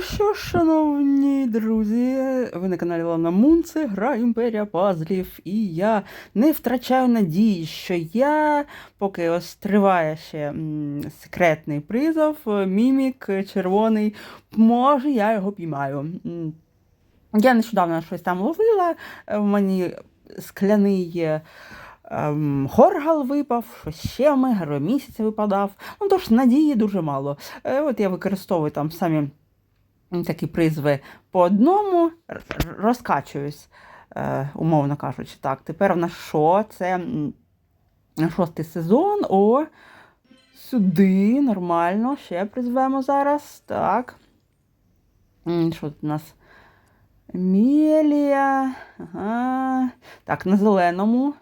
Що шановні друзі, ви на каналі Лана Мун, це гра Імперія Пазлів, і я не втрачаю надії, що я, поки ось триває ще секретний призов, е, мімік червоний, може я його піймаю. Я нещодавно щось там ловила, е, в мені скляний. е, ем, випав, щось ще ми, герой місяця випадав. Ну тож надії дуже мало. Е, От я використовую там самі такі призви по одному, розкачуюсь, е, умовно кажучи. Так, тепер у нас що? Це шостий сезон. О, сюди, нормально, ще призвемо зараз. Так. Що тут у нас? Мелія. Ага. Так, на зеленому.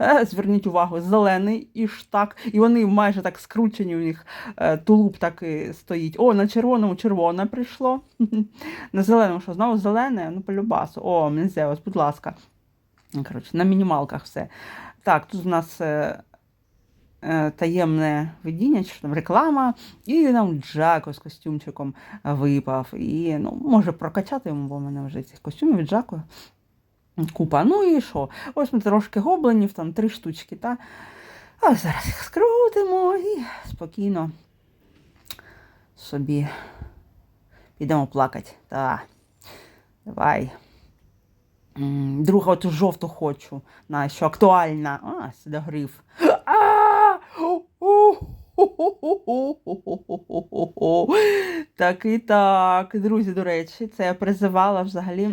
Е, Зверніть увагу, зелений і штак. І вони майже так скручені, у них е, тулуб так і стоїть. О, на червоному червоне прийшло. На зеленому, що знову зелене, ну полюбасу. О, Мензеус, будь ласка. Коротше, на мінімалках все. Так, тут у нас е, таємне видіння, чи там реклама, і нам Джако з костюмчиком випав. І ну, може прокачати йому, бо в мене вже цих костюмів Джако. Купа. Ну і що? Ось ми трошки гоблинів, там три штучки. Та? А зараз їх скрутимо і спокійно собі підемо плакати. Та. Давай. Друга оту жовту хочу, на що актуальна. А, сюди гриф. Так і так, друзі, до речі, це я призивала взагалі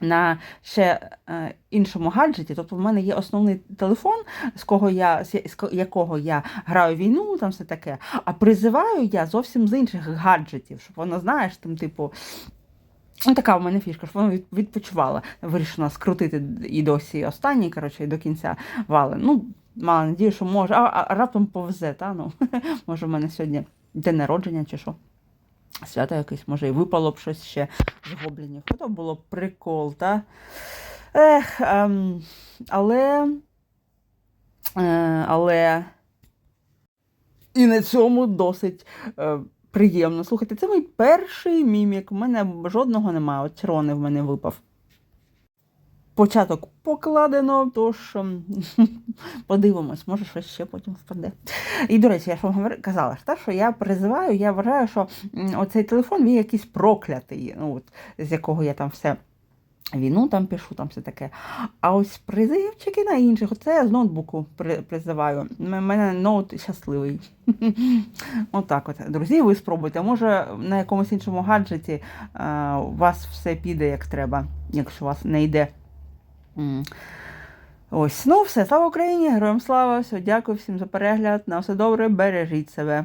на ще е, іншому гаджеті. Тобто в мене є основний телефон, з кого я з якого я граю війну, там все таке. А призиваю я зовсім з інших гаджетів, щоб воно, знаєш, там, типу. Ну, така в мене фішка, щоб вона відпочивала. Вирішила скрутити і досі останній, коротше, і до кінця вали. Ну, мала надію, що може, а, а раптом повзе, та ну, може, в мене сьогодні день народження чи що. Свято якесь, може, і випало б щось ще з гоблінів. Ото було б прикол, та? Ех, ем, але. Е, але. І на цьому досить е, приємно. Слухайте, це мій перший мімік. У мене жодного немає. От Рони в мене випав. Початок покладено, тож ем, подивимось, може щось ще потім впаде. І, до речі, я ж вам говори- казала, та, що я призиваю, я вважаю, що оцей телефон він якийсь проклятий, ну, от, з якого я там все війну там пишу, там все таке. А ось призивчики на інших, оце я з ноутбуку при- призиваю. У мене ноут щасливий. Отак от, друзі, ви спробуйте. Може, на якомусь іншому гаджеті е, у вас все піде як треба, якщо у вас не йде. Ось, ну все, слава Україні, героям слава, все, дякую всім за перегляд. На все добре, бережіть себе.